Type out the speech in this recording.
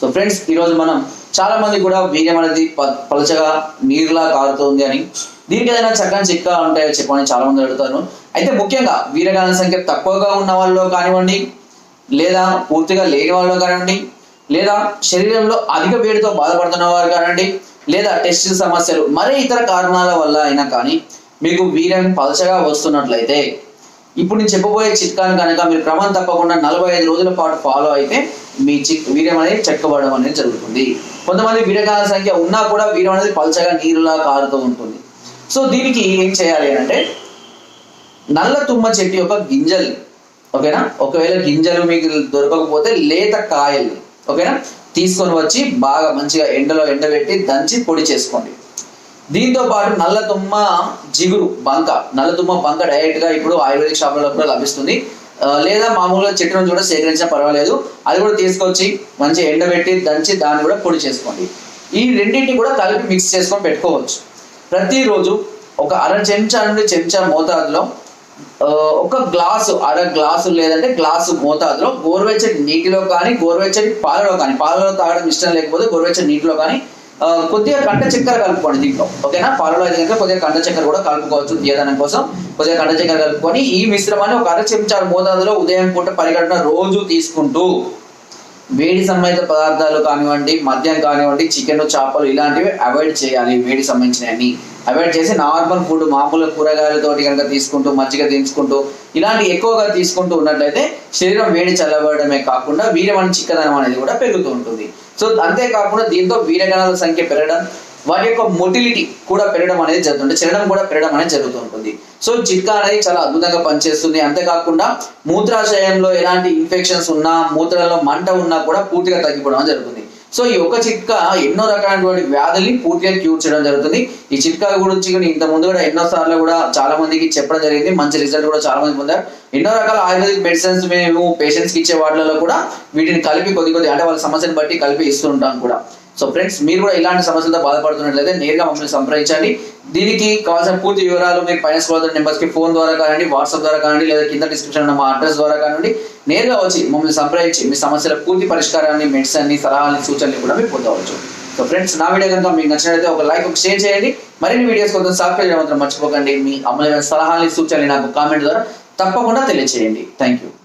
So friends ఈరోజు మనం చాలా మంది కూడా వీర్యం అనేది ప- పలచగా నీరులా కారుతుంది అని. దీనికి ఏదైనా చక్కని చిట్కా ఉంటాయో చెప్పమని చాలా మంది అడుగుతారు. అయితే ముఖ్యంగా వీరగాన సంఖ్య తక్కువగా ఉన్న వాళ్ళలో కానివ్వండి లేదా పూర్తిగా లేని వాళ్ళు కానివ్వండి లేదా శరీరంలో అధిక వేడితో బాధపడుతున్న వారు కానివ్వండి లేదా టెస్ట్ సమస్యలు మరే ఇతర కారణాల వల్ల అయినా కానీ మీకు వీర్యం పలచగా వస్తున్నట్లయితే ఇప్పుడు నేను చెప్పబోయే చిట్కాను కనుక మీరు క్రమం తప్పకుండా నలభై ఐదు రోజుల పాటు ఫాలో అయితే మీ చిక్ వీర్యం అనేది చెక్కబడడం అనేది జరుగుతుంది. కొంతమంది వీరగాల సంఖ్య ఉన్నా కూడా వీర్యం అనేది పలచగా నీరులా కారుతూ ఉంటుంది. సో దీనికి ఏం చేయాలి అంటే నల్ల తుమ్మ చెట్టు యొక్క గింజలు ఓకేనా? ఒకవేళ గింజలు మీకు దొరకకపోతే లేత కాయలు ఓకేనా? తీసుకొని వచ్చి బాగా మంచిగా ఎండలో ఎండబెట్టి దంచి పొడి చేసుకోండి. దీంతో పాటు నల్ల తుమ్మ జిగురు బంక. నల్ల తుమ్మ బంక డైరెక్ట్గా ఇప్పుడు ఆయుర్వేదిక్ షాపులలో కూడా లభిస్తుంది. లేదా మామూలుగా చెట్టు నుంచి కూడా సేకరించినా పర్వాలేదు. అది కూడా తీసుకొచ్చి మంచి ఎండబెట్టి దంచి దాన్ని కూడా పొడి చేసుకోండి. ఈ రెండింటిని కూడా కలిపి మిక్స్ చేసుకొని పెట్టుకోవచ్చు. ప్రతిరోజు ఒక అర చెంచా నుండి చెంచా మోతాదులో ఒక గ్లాసు అర గ్లాసు లేదంటే గ్లాసు మోతాదులో గోరువెచ్చటి నీటిలో కానీ గోరువెచ్చటి పాలలో కానీ పాలలో తాగడం ఇష్టం లేకపోతే గోరువెచ్చటి నీటిలో కానీ కొద్దిగా కంట చక్కెర కలుపుకోండి దీంట్లో ఓకేనా? పాలలో అయితే కనుక కొద్దిగా కంట చక్కెర కూడా కలుపుకోవచ్చు తీయదనం కోసం. కొద్దిగా కంట చక్కెర కలుపుకొని ఈ మిశ్రమాన్ని ఒక అర చెంచా మోతాదులో ఉదయం పూట పరిగణన రోజు తీసుకుంటూ వేడి సంబంధిత పదార్థాలు కానివ్వండి మద్యం కానివ్వండి చికెన్ చేపలు ఇలాంటివి అవాయిడ్ చేయాలి వేడి సంబంధించినవి అవాయిడ్ చేసి నార్మల్ ఫుడ్ మామూలు కూరగాయలతోటి కనుక తీసుకుంటూ మజ్జిగ తీసుకుంటూ ఇలాంటి ఎక్కువగా తీసుకుంటూ ఉన్నట్లయితే శరీరం వేడి చల్లబడమే కాకుండా వీరమని చిక్కదనం అనేది కూడా పెరుగుతూ ఉంటుంది. సో అంతేకాకుండా దీంతో వీరగణాల సంఖ్య పెరగడం వాటి యొక్క మొటిలిటీ కూడా పెరగడం అనేది జరుగుతుంది. చలనం కూడా పెరగడం అనేది జరుగుతూ ఉంటుంది. సో చిట్కా అనేది చాలా అద్భుతంగా పనిచేస్తుంది. అంతేకాకుండా మూత్రాశయంలో ఎలాంటి ఇన్ఫెక్షన్స్ ఉన్నా మూత్రంలో మంట ఉన్నా కూడా పూర్తిగా తగ్గిపోవడం జరుగుతుంది. సో ఈ ఒక్క చిట్కా ఎన్నో రకాలైనటువంటి వ్యాధుల్ని పూర్తిగా క్యూర్ చేయడం జరుగుతుంది. ఈ చిట్కా గురించి కూడా ఇంత ముందు కూడా ఎన్నో సార్లు కూడా చాలా మందికి చెప్పడం జరిగింది. మంచి రిజల్ట్ కూడా చాలా మంది పొందారు. ఎన్నో రకాల ఆయుర్వేదిక్ మెడిసిన్స్ మేము పేషెంట్స్కి ఇచ్చే వాటిలలో కూడా వీటిని కలిపి కొద్ది కొద్ది అంటే వాళ్ళ సమస్యను బట్టి కలిపి ఇస్తుంటాం కూడా. సో ఫ్రెండ్స్ మీరు కూడా ఇలాంటి సమస్యలతో బాధపడుతున్నట్లయితే నేరుగా మమ్మల్ని సంప్రదించండి. దీనికి కావాల్సిన పూర్తి వివరాలు మీరు పైన స్క్రోల్ నెంబర్స్కి ఫోన్ ద్వారా కానివ్వండి వాట్సాప్ ద్వారా కానివ్వండి లేదా కింద డిస్క్రిప్షన్ ఉన్న మా అడ్రస్ ద్వారా కానివ్వండి నేరుగా వచ్చి మమ్మల్ని సంప్రదించి మీ సమస్యల పూర్తి పరిష్కారాన్ని మెడిసిన్ సలహాలని సూచనలు కూడా మీరు పొందవచ్చు. సో ఫ్రెండ్స్ నా వీడియో కనుక మీకు నచ్చినట్లయితే ఒక లైక్ ఒక షేర్ చేయండి. మరిన్ని వీడియోస్ కోసం సబ్స్క్రైబ్ చేయడం మాత్రం మర్చిపోకండి. మీ అమలైన సలహాలని సూచనలు నాకు కామెంట్ ద్వారా తప్పకుండా తెలియజేయండి థ్యాంక్ యూ